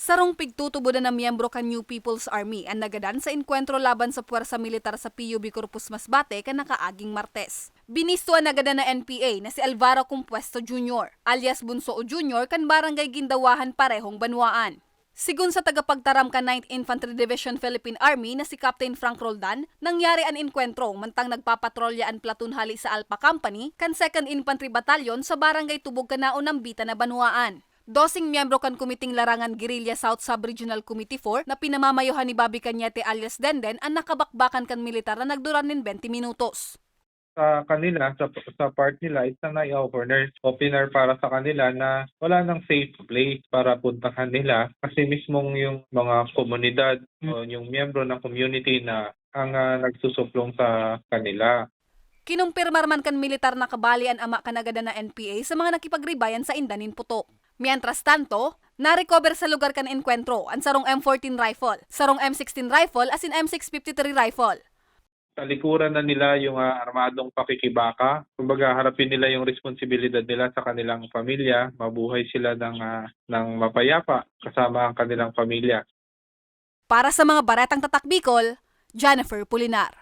Sarong pigtutubo na ng miyembro kan New People's Army ang nagadan sa enkwentro laban sa puwersa militar sa PUB Corpus Masbate kan nakaaging Martes. Binistuan nagadan na NPA na si Alvaro Compuesto Jr. alias Bunsoo Jr. kan barangay Gindawahan parehong Banwaan. Sigun sa tagapagtaram ka 9th Infantry Division Philippine Army na si Captain Frank Roldan, nangyari an enkwentro mantang nagpapatrolya an platoon hali sa Alpha Company kan 2nd Infantry Battalion sa barangay Tubog Kanao ng Bita na Banwaan. Dosing miyembro kan Kumiting Larangan Guerrilla South Sub-Regional Committee 4 na pinamamayuhan ni Bobby Cañete alias Denden ang nakabakbakan kan militar na nagduran nin 20 minutos. sa kanila, sa, sa part nila, isang eye-opener, opener para sa kanila na wala nang safe place para puntahan nila kasi mismong yung mga komunidad o yung miyembro ng community na ang ah, nagsusuplong sa kanila. Kinumpirmar man kan militar na kabali ang ama kanagada na NPA sa mga nakipagribayan sa Indanin Puto. Mientras tanto, na-recover sa lugar kan enkwentro ang sarong M14 rifle, sarong M16 rifle asin M653 rifle. Talikuran na nila yung ah, armadong pakikibaka. Kumbaga, harapin nila yung responsibilidad nila sa kanilang pamilya. Mabuhay sila ng, ah, ng mapayapa kasama ang kanilang pamilya. Para sa mga baratang tatak Bicol, Jennifer Pulinar.